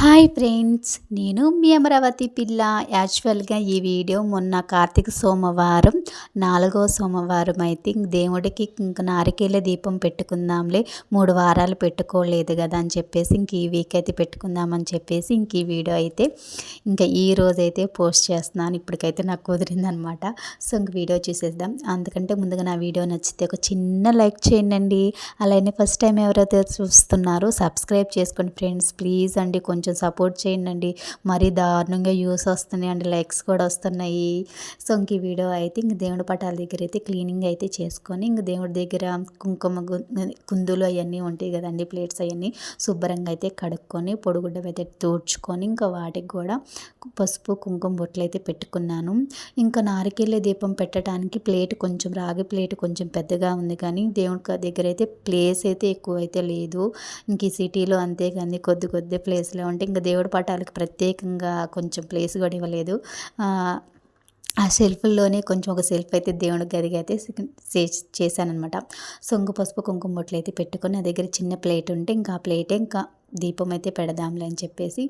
Hi friends నేను మీ అమరావతి పిల్ల. యాక్చువల్గా ఈ వీడియో మొన్న కార్తీక సోమవారం నాలుగో సోమవారం అయితే దేవుడికి ఇంక నారికేళ్ళ దీపం పెట్టుకుందాంలే మూడు వారాలు పెట్టుకోలేదు కదా అని చెప్పేసి ఇంక ఈ వీక్ అయితే పెట్టుకుందామని చెప్పేసి ఇంక ఈ వీడియో అయితే ఇంకా ఈ రోజు అయితే పోస్ట్ చేస్తున్నాను. ఇప్పటికైతే నాకు కుదిరిందనమాట. సో ఇంక వీడియో చూసేద్దాం. అందుకంటే ముందుగా నా వీడియో నచ్చితే ఒక చిన్న లైక్ చేయండి అలానే ఫస్ట్ టైం ఎవరైతే చూస్తున్నారో సబ్స్క్రైబ్ చేసుకోండి ఫ్రెండ్స్. ప్లీజ్ అండి కొంచెం కొంచెం సపోర్ట్ చేయండి మరీ దారుణంగా యూస్ వస్తున్నాయి అండి లైక్స్ కూడా వస్తున్నాయి. సో ఇంక ఈ వీడియో అయితే ఇంక దేవుడి పటాల దగ్గర అయితే క్లీనింగ్ అయితే చేసుకొని ఇంక దేవుడి దగ్గర కుంకుమ కుందులు అవన్నీ ఉంటాయి కదండి ప్లేట్స్ అవన్నీ శుభ్రంగా అయితే కడుక్కొని పొడిగుడ్డ అయితే తూడ్చుకొని ఇంకా వాటికి కూడా పసుపు కుంకుమ బొట్లు అయితే పెట్టుకున్నాను. ఇంకా నారికెళ్ళే దీపం పెట్టడానికి ప్లేట్ కొంచెం రాగి ప్లేట్ కొంచెం పెద్దగా ఉంది కానీ దేవుడి దగ్గర అయితే ప్లేస్ అయితే ఎక్కువ అయితే లేదు. ఇంక ఈ సిటీలో అంతే కానీ కొద్ది కొద్ది ప్లేస్లో అంటే ఇంకా దేవుడి పటాలకు ప్రత్యేకంగా కొంచెం ప్లేస్ కూడా ఇవ్వలేదు. ఆ సెల్ఫ్లోనే కొంచెం ఒక సెల్ఫ్ అయితే దేవుడి గదిగా అయితే చేశానమాట సొంగు పసుపు కుంకుమ బొట్లు అయితే పెట్టుకొని నా దగ్గర చిన్న ప్లేట్ ఉంటే ఇంకా ఆ ప్లేటే ఇంకా దీపం అయితే పెడదాంలే అని చెప్పేసి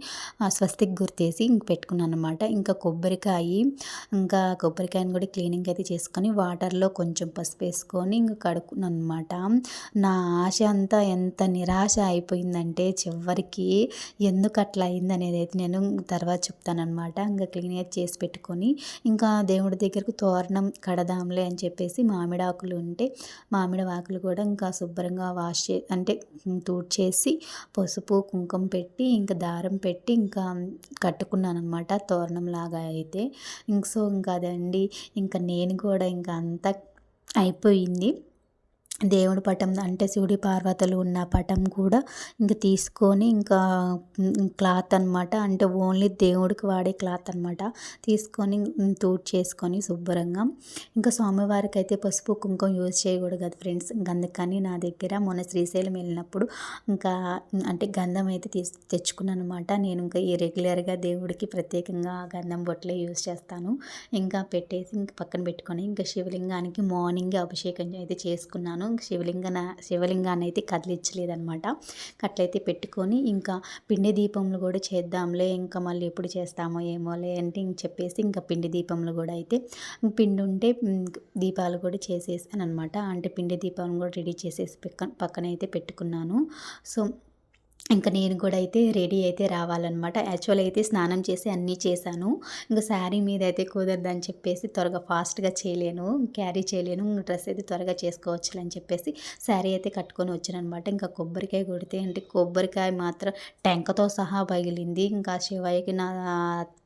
స్వస్తికి గుర్తేసి ఇంక పెట్టుకున్నాను అనమాట ఇంకా కొబ్బరికాయ ఇంకా కొబ్బరికాయని కూడా క్లీనింగ్ అయితే చేసుకొని వాటర్లో కొంచెం పసుపు వేసుకొని ఇంకా కడుక్కున్నాను అనమాట నా ఆశ అంతా ఎంత నిరాశ అయిపోయిందంటే చివరికి ఎందుకు అట్లా అయింది అనేది అయితే నేను తర్వాత చెప్తానమాట ఇంకా క్లీన్ చేసి పెట్టుకొని ఇంకా దేవుడి దగ్గరకు తోరణం కడదాంలే అని చెప్పేసి మామిడి ఆకులు ఉంటే మామిడి ఆకులు కూడా ఇంకా శుభ్రంగా వాష్ చే అంటే తూడ్చేసి పసుపు పసుపు కుంకుమ పెట్టి ఇంకా దారం పెట్టి ఇంకా కట్టుకున్నాను అనమాట తోరణం లాగా అయితే. ఇంక సో ఇంకా అదండి. ఇంకా నేను కూడా ఇంకా అంతా అయిపోయింది. దేవుడి పటం అంటే శివుడి పార్వతులు ఉన్న పటం కూడా ఇంకా తీసుకొని ఇంకా క్లాత్ అనమాట అంటే ఓన్లీ దేవుడికి వాడే క్లాత్ అనమాట తీసుకొని తూట్ చేసుకొని శుభ్రంగా. ఇంకా స్వామివారికి అయితే పసుపు కుంకుమ యూజ్ చేయకూడదు కదా ఫ్రెండ్స్. ఇంకా అందుకని నా దగ్గర మొన్న శ్రీశైలం వెళ్ళినప్పుడు ఇంకా అంటే గంధం అయితే తీసు తెచ్చుకున్నాను అనమాట నేను ఇంకా ఈ రెగ్యులర్గా దేవుడికి ప్రత్యేకంగా గంధం బొట్లే యూజ్ చేస్తాను. ఇంకా పెట్టేసి ఇంకా పక్కన పెట్టుకొని ఇంకా శివలింగానికి మార్నింగ్ అభిషేకం అయితే చేసుకున్నాను. శివలింగన శివలింగాన్ని అయితే కదిలించలేదనమాట అట్లయితే పెట్టుకొని ఇంకా పిండి దీపంలో కూడా చేద్దాంలే ఇంకా మళ్ళీ ఎప్పుడు చేస్తామో ఏమోలే అంటే ఇంక చెప్పేసి ఇంకా పిండి దీపంలో కూడా అయితే పిండి ఉంటే దీపాలు కూడా చేసేసాను అనమాట అంటే పిండి దీపాలను కూడా రెడీ చేసేసి పక్కన పక్కన అయితే పెట్టుకున్నాను. సో ఇంకా నేను కూడా అయితే రెడీ అయితే రావాలన్నమాట. యాక్చువల్ అయితే స్నానం చేసి అన్నీ చేశాను. ఇంకా శారీ మీద అయితే కుదరదని చెప్పేసి త్వరగా ఫాస్ట్గా చేయలేను. క్యారీ చేయలేను. డ్రెస్ అయితే త్వరగా చేసుకోవచ్చు అని చెప్పేసి శారీ అయితే కట్టుకొని వచ్చాను అనమాట ఇంకా కొబ్బరికాయ కొడితే అంటే కొబ్బరికాయ మాత్రం టెంకతో సహా పగిలింది. ఇంకా శివయ్యకి నా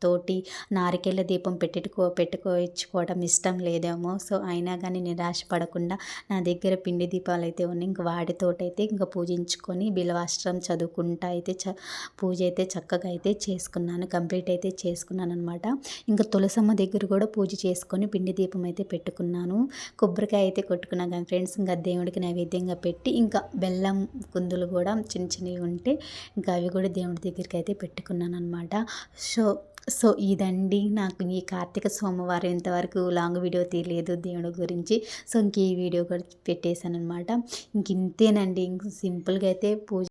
తోటి నారికెళ్ళ దీపం పెట్టుకో పెట్టుకోవచ్చుకోవడం ఇష్టం లేదేమో. సో అయినా కానీ నిరాశ పడకుండా నా దగ్గర పిండి దీపాలు అయితే ఉన్నాయి. ఇంక వాటితోటైతే ఇంకా పూజించుకొని బిలవాస్త్రం చదువు చదువుకుంటా అయితే చ పూజ అయితే చక్కగా అయితే చేసుకున్నాను కంప్లీట్ అయితే చేసుకున్నాను అనమాట ఇంకా తులసమ్మ దగ్గర కూడా పూజ చేసుకొని పిండి దీపం అయితే పెట్టుకున్నాను. కొబ్బరికాయ అయితే కొట్టుకున్నాను కానీ ఫ్రెండ్స్ ఇంకా దేవుడికి నైవేద్యంగా పెట్టి ఇంకా బెల్లం కుందులు కూడా చిన్న చిన్నవి ఉంటే ఇంకా అవి కూడా దేవుడి దగ్గరికి అయితే పెట్టుకున్నాను అనమాట సో సో ఇదండి నాకు ఈ కార్తీక సోమవారం ఇంతవరకు లాంగ్ వీడియో తీయలేదు దేవుడి గురించి. సో ఇంక ఈ వీడియో కూడా పెట్టేశాను అనమాట ఇంక ఇంతేనండి. ఇంక సింపుల్గా అయితే పూజ